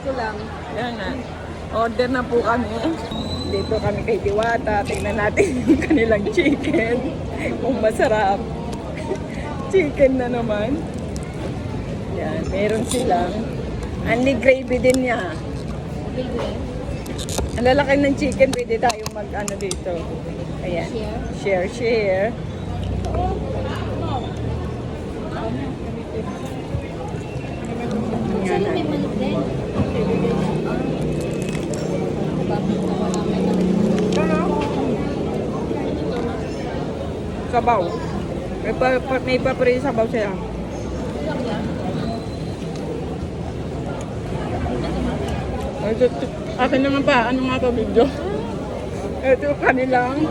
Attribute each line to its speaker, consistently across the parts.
Speaker 1: Ko lang.
Speaker 2: Yan nga. Order na po kami. Dito kami kay Diwata. Tingnan natin yung kanilang chicken. Kung masarap. chicken na naman. Yan, meron silang. Only gravy din niya. Ang lalaki ng chicken, pwede tayong mag ano dito. Ayan. Share, share. Yan,
Speaker 1: Sino may din?
Speaker 2: Sabaw. May, pa, pa, papri sabaw siya. Ay, ito, akin naman pa, ano nga to video? Ito kanilang,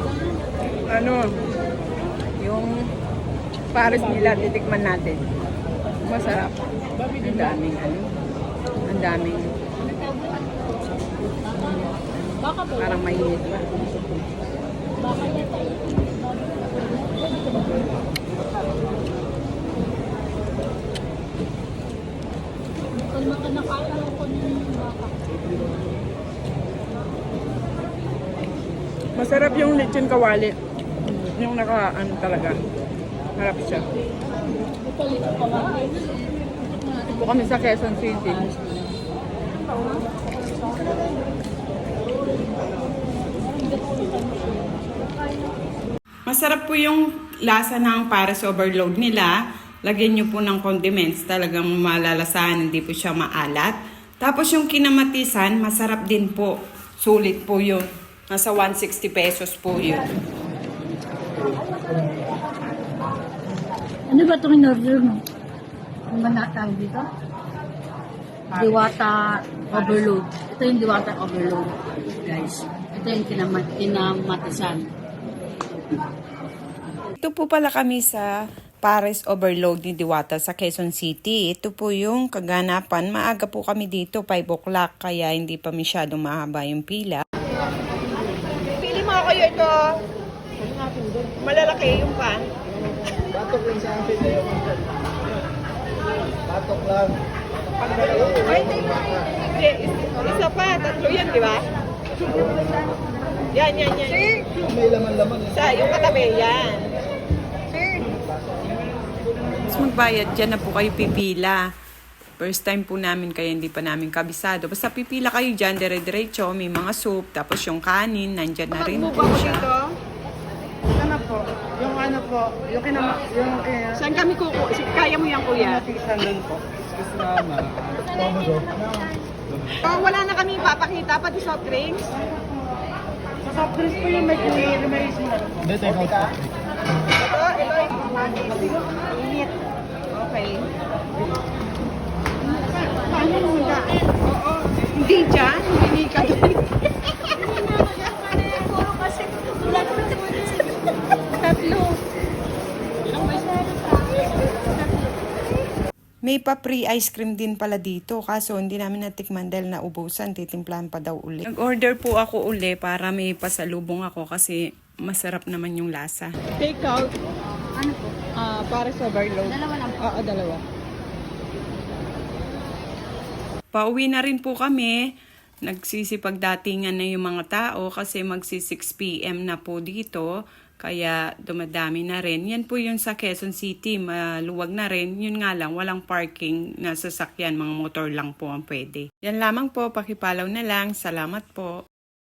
Speaker 2: ano, yung pares nila, titikman natin. Masarap. Ang daming, ano, ang daming,
Speaker 1: ba?
Speaker 2: parang mainit
Speaker 1: baka.
Speaker 2: Masarap yung lechon kawali. Yung naka, ano talaga. Harap siya.
Speaker 1: Ko pa ba?
Speaker 2: Po kami sa Quezon City. Masarap po yung lasa ng pares overload nila. Lagyan nyo po ng condiments. Talagang malalasahan, hindi po siya maalat. Tapos yung kinamatisan, masarap din po. Sulit po yun. Nasa 160 pesos po yun.
Speaker 1: Ano ba itong in-order mo? Ano ba dito? Diwata overload. Ito yung diwata overload, guys. Ito yung kinamat kinamatisan.
Speaker 2: Ito po pala kami sa Paris Overload ni Diwata sa Quezon City. Ito po yung kaganapan. Maaga po kami dito, 5 o'clock, kaya hindi pa masyadong mahaba yung pila. Pili mo ako ito. Malalaki yung pan.
Speaker 3: Batok lang sa akin Batok lang.
Speaker 2: Ay, hindi. Isa pa, tatlo yan, di ba? Yan, yan, yan.
Speaker 3: May laman-laman. eh.
Speaker 2: Sa yung katabi, yan. Mas magbayad dyan na po kayo pipila. First time po namin kaya hindi pa namin kabisado. Basta pipila kayo dyan, dire-diretso, may mga soup, tapos yung kanin, nandyan na rin po siya.
Speaker 4: Ano po? Yung po? Yung kinama... Yung kaya...
Speaker 2: Saan kami kuku? Kaya mo yan, kuya?
Speaker 4: Pinatisan doon po.
Speaker 3: Komodo.
Speaker 2: Oh, wala na kami ipapakita, pati soft drinks.
Speaker 4: Sa soft drinks po yung may may may
Speaker 3: Hindi, take out.
Speaker 2: Ito, ito. Init. Okay. Paano mo na? Oo. Hindi dyan, hindi ka doon. Tatlo. May pa free ice cream din pala dito kaso hindi namin natikman dahil naubusan titimplahan pa daw uli. Nag-order po ako uli para may pasalubong ako kasi masarap naman yung lasa. Take out.
Speaker 1: Ano po?
Speaker 2: Ah, para sa overload.
Speaker 1: Dalawa lang po.
Speaker 2: Oo, dalawa. Pauwi na rin po kami. Nagsisipagdatingan na yung mga tao kasi magsi 6 p.m. na po dito. Kaya dumadami na rin. Yan po yung sa Quezon City. Maluwag na rin. Yun nga lang, walang parking na sasakyan. Mga motor lang po ang pwede. Yan lamang po. Pakipalaw na lang. Salamat po.